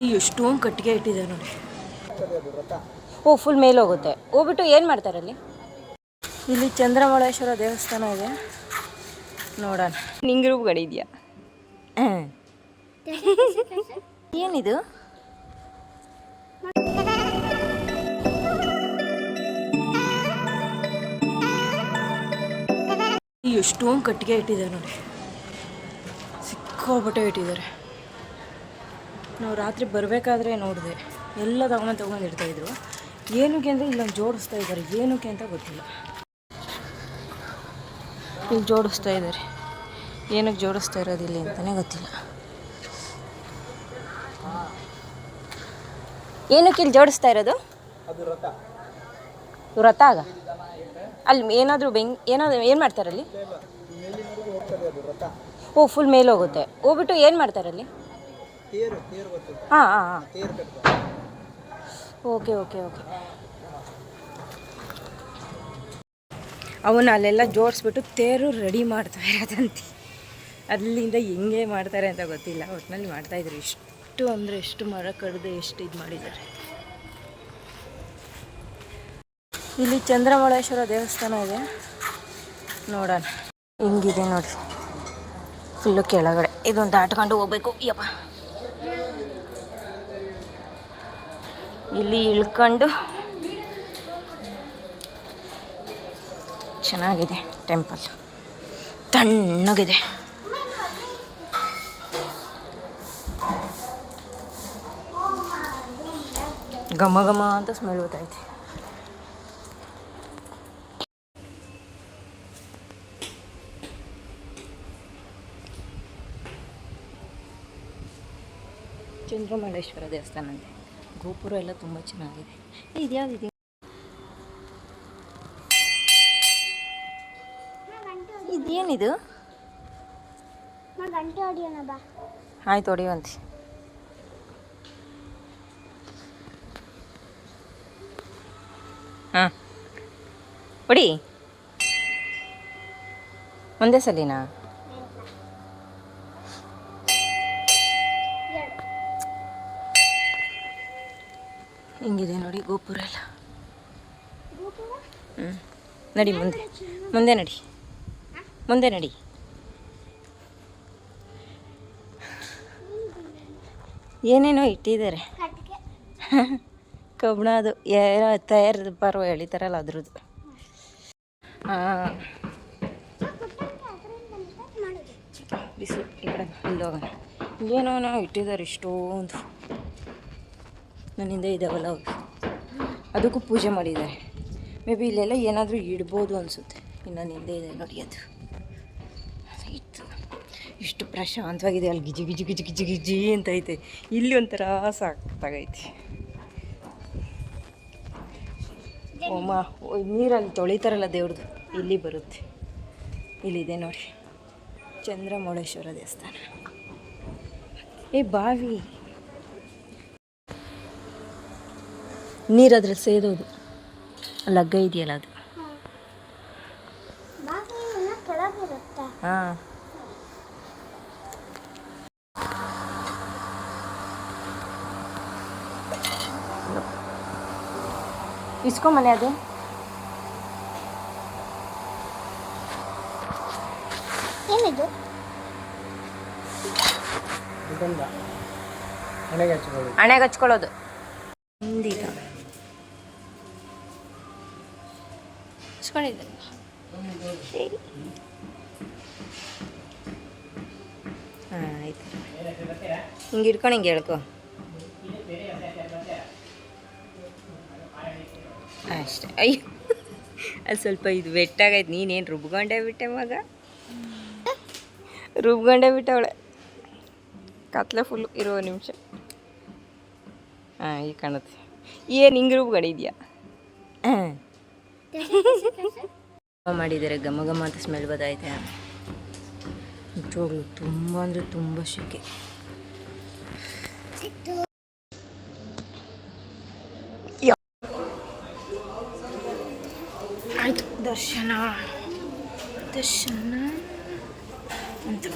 ಎಷ್ಟೊಂದು ಕಟ್ಟಿಗೆ ಇಟ್ಟಿದೆ ನೋಡಿ. ಓ ಫುಲ್ ಮೇಲೆ ಹೋಗುತ್ತೆ. ಹೋಗ್ಬಿಟ್ಟು ಏನು ಮಾಡ್ತಾರೆ ಅಲ್ಲಿ? ಇಲ್ಲಿ ಚಂದ್ರಮಳೇಶ್ವರ ದೇವಸ್ಥಾನ ಇದೆ. ನೋಡೋಣ. ನಿಂಗಿರು ಗಡಿ ಇದೆಯಾ? ಏನಿದು? ಎಷ್ಟೊಂದು ಕಟ್ಟಿಗೆ ಇಟ್ಟಿದೆ ನೋಡಿ. ಸಿಕ್ಕೋಬಿಟ್ಟೆ ಇಟ್ಟಿದ್ದಾರೆ. ನಾವು ರಾತ್ರಿ ಬರಬೇಕಾದ್ರೆ ನೋಡಿದೆ. ಎಲ್ಲ ತಗೊಂಡು ತಗೊಂಡು ಇಡ್ತಾಯಿದ್ರು. ಏನಕ್ಕೆ ಅಂದರೆ ಇಲ್ಲೊಂದು ಜೋಡಿಸ್ತಾ ಇದ್ದಾರೆ. ಏನಕ್ಕೆ ಅಂತ ಗೊತ್ತಿಲ್ಲ. ಇಲ್ಲಿ ಜೋಡಿಸ್ತಾ ಇದ್ದಾರೆ. ಏನಕ್ಕೆ ಜೋಡಿಸ್ತಾ ಇರೋದಿಲ್ಲ ಅಂತಲೇ ಗೊತ್ತಿಲ್ಲ. ಏನಕ್ಕೆ ಇಲ್ಲಿ ಜೋಡಿಸ್ತಾ ಇರೋದು? ವ್ರತ ಆಗ? ಅಲ್ಲಿ ಏನಾದರೂ ಬೆಂಗ್ ಏನಾದರೂ ಏನು ಮಾಡ್ತಾರೆ ಅಲ್ಲಿ ಓ ಫುಲ್ ಮೇಲೆ ಹೋಗುತ್ತೆ. ಹೋಗ್ಬಿಟ್ಟು ಏನು ಮಾಡ್ತಾರೆ ಅಲ್ಲಿ ಹಾಂ ಹಾಂ ಹಾಂ. Okay okay okay. ಅವನ್ನ ಅಲ್ಲೆಲ್ಲ ಜೋಡಿಸ್ಬಿಟ್ಟು ತೇರು ರೆಡಿ ಮಾಡ್ತಾ ಇರೋದಂತೆ ಅಲ್ಲಿಂದ ಹೆಂಗೆ ಮಾಡ್ತಾರೆ ಅಂತ ಗೊತ್ತಿಲ್ಲ ಒಟ್ಟಿನಲ್ಲಿ ಮಾಡ್ತಾಯಿದ್ರು ಎಷ್ಟು ಅಂದರೆ ಎಷ್ಟು ಮರ ಕಡಿದು ಎಷ್ಟು ಇದು ಮಾಡಿದ್ದಾರೆ. ಇಲ್ಲಿ ಚಂದ್ರಮೌಳೇಶ್ವರ ದೇವಸ್ಥಾನ ಇದೆ. ನೋಡೋಣ. ಹಿಂಗಿದೆ ನೋಡಿ ಫುಲ್ಲು ಕೆಳಗಡೆ. ಇದೊಂದು ದಾಟ್ಕೊಂಡು ಹೋಗ್ಬೇಕು. ಯಪ್ಪ. ಇಲ್ಲಿ ಇಳ್ಕೊಂಡು ಚೆನ್ನಾಗಿದೆ ಟೆಂಪಲ್. ತಣ್ಣಗಿದೆ. ಘಮ ಘಮ ಅಂತ ಸ್ಮೆಲ್ ಗೊತ್ತೈತೆ ಚಂದ್ರಮೌಳೇಶ್ವರ ದೇವಸ್ಥಾನ ಅಂತೆ. ಗೋಪುರ ಎಲ್ಲ ತುಂಬ ಚೆನ್ನಾಗಿದೆ. ಇದ್ಯಾವುದಿದೆ ಇದೇನಿದು ಗಂಟೆ ಹೊಡಿಯೋಣ ಬಾ ಆಯ್ತು, ಹೊಡಿಯುವಂತೆ. ಹಾಂ. ಹೊಡಿ. ಒಂದೇ ಸಲಿನಾ? ಹಿಂಗಿದೆ ನೋಡಿ ಗೋಪುರ ಎಲ್ಲ? ಹ್ಞೂ ನಡಿ ಮುಂದೆ. ಮುಂದೆ ನಡಿ. ಮುಂದೆ ನಡಿ. ಏನೇನೋ ಇಟ್ಟಿದ್ದಾರೆ. ಕಬ್ಬಣ ಅದು ಏನೋ ತಯಾರದ ಪರ್ವ ಎಳಿತಾರಲ್ಲ ಅದ್ರದ್ದು. ಹಾಂ ಬಿಸಿಲು ಈ ಕಡೆ ಇಲ್ಲೋಗ ಏನೋ ಇಟ್ಟಿದ್ದಾರೆ ಇಷ್ಟೊಂದು. ನನ್ನಿಂದ ಇದ್ದಾವಲ್ಲ ಅವು ಅದಕ್ಕೂ ಪೂಜೆ ಮಾಡಿದ್ದಾರೆ. ಮೇ ಬಿ ಇಲ್ಲೆಲ್ಲ ಏನಾದರೂ ಇಡ್ಬೋದು ಅನಿಸುತ್ತೆ. ಇನ್ನು ಹಿಂದೆ ಇದೆ ನೋಡಿ ಅದು. ಇತ್ತು. ಇಷ್ಟು ಪ್ರಶಾಂತವಾಗಿದೆ. ಅಲ್ಲಿ ಗಿಜಿ ಗಿಜಿ ಗಿಜಿ ಗಿಜಿ ಗಿಜಿ ಅಂತ ಐತೆ. ಇಲ್ಲಿ ಒಂಥರ ಸಾಕಾಗೈತಿ. ಓಮ ನೀರಲ್ಲಿ ತೊಳಿತಾರಲ್ಲ ದೇವ್ರದ್ದು ಇಲ್ಲಿ ಬರುತ್ತೆ. ಇಲ್ಲಿದೆ ನೋಡಿ. ಚಂದ್ರಮೌಳೇಶ್ವರ ದೇವಸ್ಥಾನ. ಏ ಬಾವಿ. ನೀರು ಅದ್ರಲ್ಲಿ ಸೇದೋದು. ಲಗ್ಗ ಇದೆಯಲ್ಲ ಅದು. ಹಾಂ. ಇಸ್ಕೊಂಬನೆ ಅದು. ಏನಿದು? ಹಣೆಗೆ ಹಚ್ಕೊಳ್ಳೋದು. ಇಸ್ಕೊಂಡಿದ್ದೆ ಹಾಂ, ಆಯ್ತು. ಹಿಂಗೆ ಇಟ್ಕೊಂಡು ಹಿಂಗೆ ಹೇಳ್ಕೊ. ಅಷ್ಟೇ. ಅಯ್ಯೋ ಅದು ಸ್ವಲ್ಪ ಇದು ಬೆಟ್ಟಾಗೈತೆ ನೀನೇನು ರುಬ್ಕೊಂಡೇ ಬಿಟ್ಟೆ ಮಗ? ರುಬ್ಕೊಂಡೇ ಬಿಟ್ಟವಳೆ ಕತ್ಲೆ ಫುಲ್ ಇರೋ ನಿಮಿಷ. ಹಾಂ ಈಗ ಕಾಣುತ್ತೆ ಏನು ಹಿಂಗೆ ರುಬ್ಕೊಂಡಿದ್ಯಾ? ಹಾಂ. ಮಾಡಿದ್ದಾರೆ ಘಮ ಘಮ ಅಂತ ಸ್ಮೆಲ್ ಬದೈತೆ ನಿಜವಾಗ್ಲು ತುಂಬ ಅಂದರೆ ತುಂಬ ಶೆಕೆ. ಆಯಿತು, ದರ್ಶನ. ದರ್ಶನ. ಅಂತ.